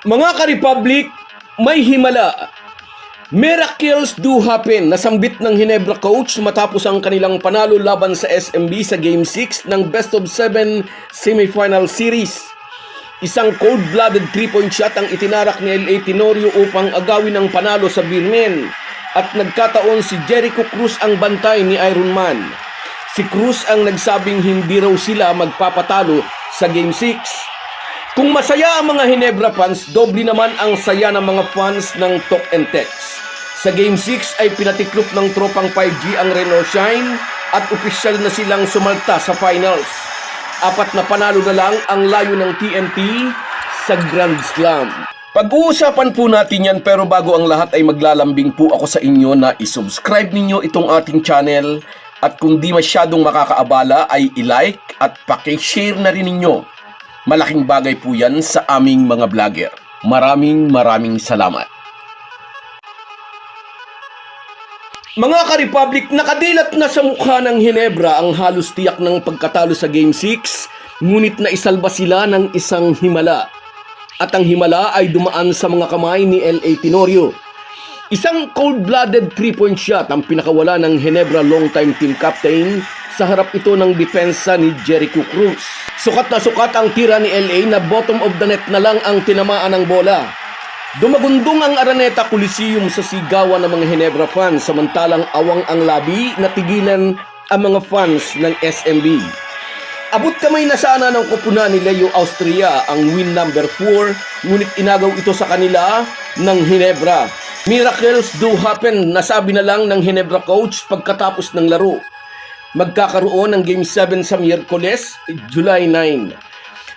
Mga ka-Republic, may himala. Miracles do happen. Nasambit ng Hinebra coach matapos ang kanilang panalo laban sa SMB sa Game 6 ng Best of 7 Semifinal Series. Isang cold-blooded 3-point shot ang itinarak ni L.A. Tenorio upang agawin ang panalo sa Birmen. At nagkataon si Jericho Cruz ang bantay ni Iron Man. Si Cruz ang nagsabing hindi raw sila magpapatalo sa Game 6. Kung masaya ang mga Hinebra fans, doble naman ang saya ng mga fans ng Talk and Text. Sa Game 6 ay pinatiklop ng tropang 5G ang Reno Shine at opisyal na silang sumalta sa finals. Apat na panalo na lang ang layo ng TNT sa Grand Slam. Pag-uusapan po natin yan pero bago ang lahat ay maglalambing po ako sa inyo na isubscribe ninyo itong ating channel at kung di masyadong makakaabala ay i-like at paki-share na rin ninyo. Malaking bagay po yan sa aming mga vlogger. Maraming maraming salamat. Mga ka-Republic, nakadilat na sa mukha ng Hinebra ang halos tiyak ng pagkatalo sa Game 6, ngunit naisalba sila ng isang himala. At ang himala ay dumaan sa mga kamay ni L.A. Tenorio. Isang cold-blooded 3-point shot ang pinakawala ng Hinebra long-time team captain sa harap ito ng depensa ni Jericho Cruz. Sukat na sukat ang tira ni LA na bottom of the net na lang ang tinamaan ng bola. Dumagundong ang Araneta Coliseum sa sigawan ng mga Hinebra fans samantalang awang ang labi na tigilan ang mga fans ng SMB. Abot kamay na sana ng kupuna ni Leo Austria ang win number 4 ngunit inagaw ito sa kanila ng Hinebra. Miracles do happen, nasabi na lang ng Hinebra coach pagkatapos ng laro. Magkakaroon ng Game 7 sa Miyerkules, July 9.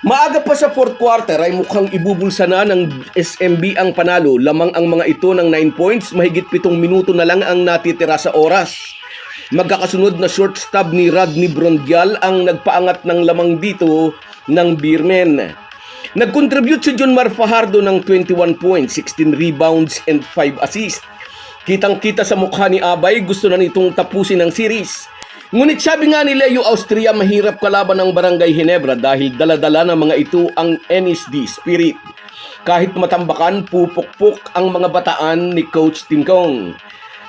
Maaga pa sa fourth quarter ay mukhang ibubulsa na ng SMB ang panalo. Lamang ang mga ito ng 9 points, mahigit 7 minuto na lang ang natitira sa oras. Magkakasunod na short stub ni Rodney Brondial ang nagpaangat ng lamang dito ng Beermen. Nag-contribute si John Mar Fajardo ng 21 points, 16 rebounds and 5 assists. Kitang-kita sa mukha ni Abay, gusto na nitong tapusin ang series. Ngunit sabi nga ni Leo Austria, mahirap kalaban ng Barangay Hinebra dahil daladala ng mga ito ang NSD spirit. Kahit matambakan, pupukpok ang mga bataan ni Coach Tim Kong.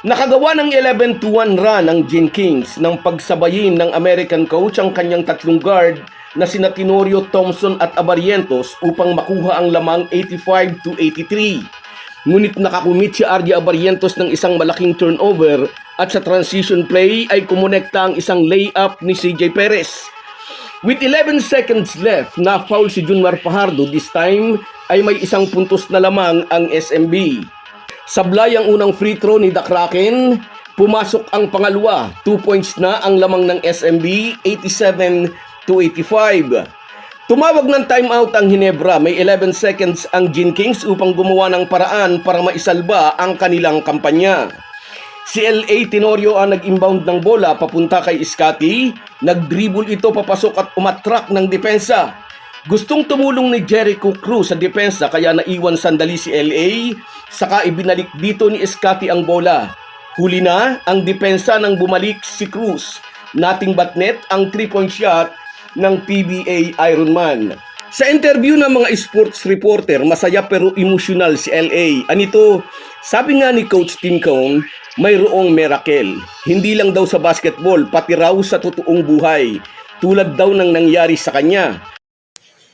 Nakagawa ng 11-1 run ang Gin Kings nang pagsabayin ng American coach ang kanyang tatlong guard na sina Tenorio Thompson at Abarientos upang makuha ang lamang 85 to 83. Ngunit nakakumit si Arya Abarientos ng isang malaking turnover at sa transition play ay kumonekta ang isang layup ni CJ Perez. With 11 seconds left, na-foul si Junmar Fajardo. This time ay may isang puntos na lamang ang SMB. Sablay ang unang free throw ni The Kraken. Pumasok ang pangalawa. 2 points na ang lamang ng SMB, 87 to 85. Tumawag ng timeout ang Hinebra. May 11 seconds ang Gin Kings upang gumawa ng paraan para maisalba ang kanilang kampanya. Si L.A. Tenorio ang nag-inbound ng bola papunta kay Scotty. Nag-dribble ito papasok at umatrak ng depensa. Gustong tumulong ni Jericho Cruz sa depensa kaya naiwan sandali si L.A. Saka ibinalik dito ni Scotty ang bola. Huli na ang depensa nang bumalik si Cruz. Nating batnet ang 3-point shot ng PBA Ironman. Sa interview ng mga sports reporter, masaya pero emosyonal si LA. Anito, sabi nga ni Coach Tim Cone, mayroong miracle. Hindi lang daw sa basketball, pati raw sa totoong buhay. Tulad daw ng nangyari sa kanya.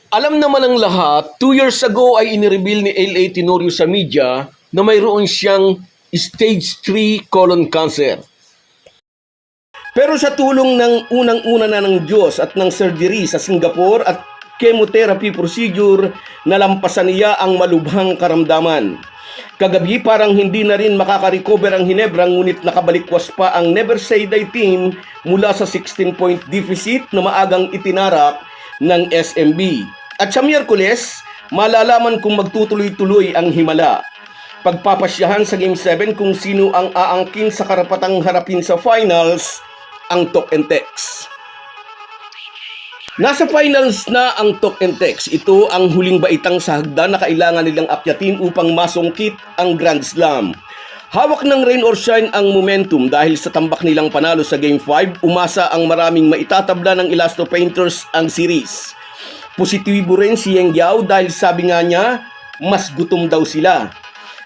Alam naman ng lahat, two years ago ay inireveal ni LA Tenorio sa media na mayroon siyang stage 3 colon cancer. Pero sa tulong ng unang-una na ng Diyos at ng surgery sa Singapore at chemotherapy procedure, nalampasan niya ang malubhang karamdaman. Kagabi parang hindi na rin makaka-recover ang Hinebra ngunit nakabalikwas pa ang Never Say Die team mula sa 16-point deficit na maagang itinarak ng SMB. At sa Miyerkules, malalaman kung magtutuloy-tuloy ang himala. Pagpapasyahan sa Game 7 kung sino ang aangkin sa karapatang harapin sa finals ang Talk and Text. Nasa finals na ang Talk and Text. Ito ang huling baitang sa hagdan na kailangan nilang akyatin upang masungkit ang Grand Slam. Hawak ng rain or shine ang momentum dahil sa tambak nilang panalo sa Game 5, umasa ang maraming maitatabla ng Elasto Painters ang series. Positibo rin si Yang Yao dahil sabi nga niya, mas gutom daw sila.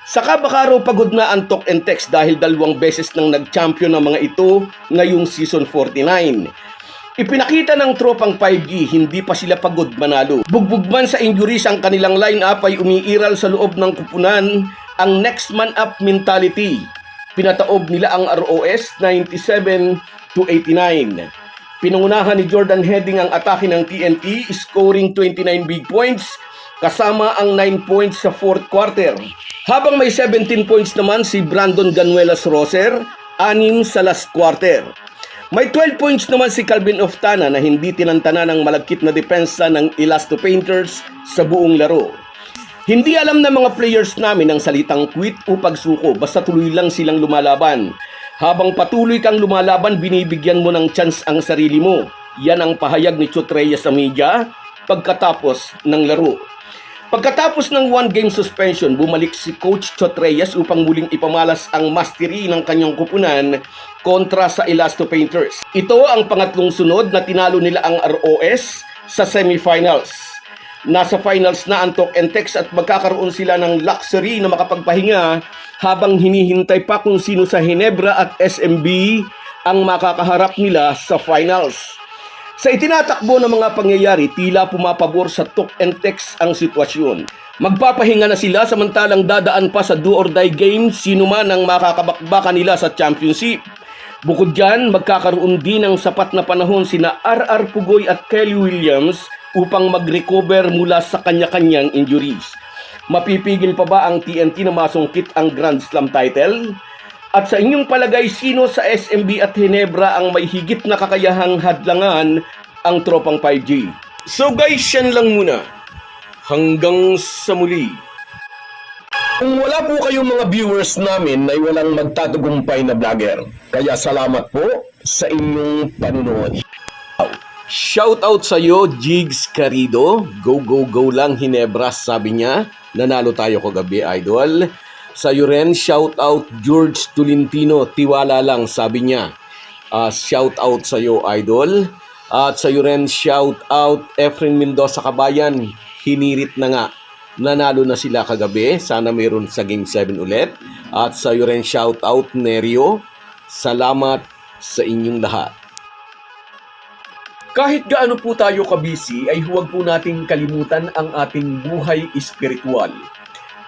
Saka baka raw pagod na ang talk and text dahil dalawang beses nang nag-champion ng mga ito ngayong season 49. Ipinakita ng tropang 5G, hindi pa sila pagod manalo. Bugbog man sa injuries ang kanilang line-up ay umiiral sa loob ng kupunan ang next man up mentality. Pinataob nila ang ROS 97 to 89. Pinungunahan ni Jordan Heading ang atake ng TNT, scoring 29 big points, kasama ang 9 points sa fourth quarter. Habang may 17 points naman si Brandon Ganuelas Roser, 6 sa last quarter. May 12 points naman si Calvin Oftana na hindi tinantana ng malagkit na depensa ng Elasto Painters sa buong laro. Hindi alam ng mga players namin ang salitang quit o pagsuko basta tuloy lang silang lumalaban. Habang patuloy kang lumalaban, binibigyan mo ng chance ang sarili mo. Yan ang pahayag ni Chot Reyes sa media pagkatapos ng laro. Pagkatapos ng one-game suspension, bumalik si Coach Chot Reyes upang muling ipamalas ang mastery ng kanyang kupunan kontra sa Elasto Painters. Ito ang pangatlong sunod na tinalo nila ang ROS sa semifinals. Nasa finals na ang Talk and Text at magkakaroon sila ng luxury na makapagpahinga habang hinihintay pa kung sino sa Hinebra at SMB ang makakaharap nila sa finals. Sa itinatakbo ng mga pangyayari, tila pumapabor sa talk and text ang sitwasyon. Magpapahinga na sila samantalang dadaan pa sa do or die game sino man ang makakabakbaka nila sa championship. Bukod dyan, magkakaroon din ng sapat na panahon sina RR Pugoy at Kelly Williams upang mag-recover mula sa kanya-kanyang injuries. Mapipigil pa ba ang TNT na masungkit ang Grand Slam title? At sa inyong palagay, sino sa SMB at Hinebra ang may higit na kakayahang hadlangan ang tropang 5G? So guys, yan lang muna. Hanggang sa muli. Kung wala po kayong mga viewers namin na walang magtatagumpay na vlogger, kaya salamat po sa inyong panunood. Shout out sa iyo, Jigs Carido. Go, go, go lang, Hinebra, sabi niya. Nanalo tayo kagabi, idol. Sa iyo rin, shout out George Tolentino. Tiwala lang, sabi niya. Ah, shout out sa iyo, idol. At sa iyo rin, shout out Efren Mendoza Kabayan. Hinirit na nga. Nanalo na sila kagabi. Sana mayroon sa Game 7 ulit. At sa iyo rin, shout out Nerio. Salamat sa inyong lahat. Kahit gaano po tayo kabisi ay huwag po nating kalimutan ang ating buhay espiritual.